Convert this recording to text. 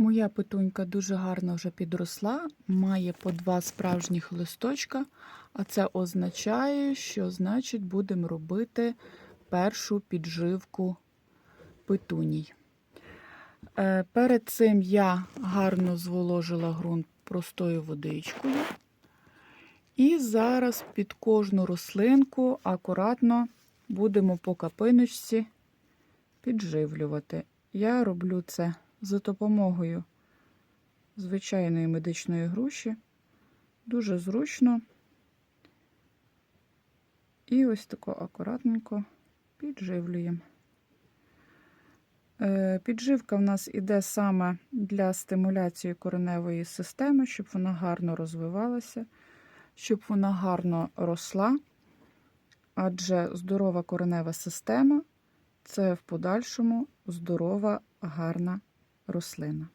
Моя петунька дуже гарно вже підросла, має по два справжніх листочка, а це означає, що значить будемо робити першу підживку петуній. Е, Перед цим я гарно зволожила ґрунт простою водичкою. І зараз під кожну рослинку акуратно будемо по капиночці підживлювати. Я роблю це за допомогою звичайної медичної груші. Дуже зручно. І ось тако акуратненько підживлюємо. Е, Підживка в нас іде саме для стимуляції кореневої системи, щоб вона гарно розвивалася, щоб вона гарно росла. Адже здорова коренева система це в подальшому здорова, гарна рослина.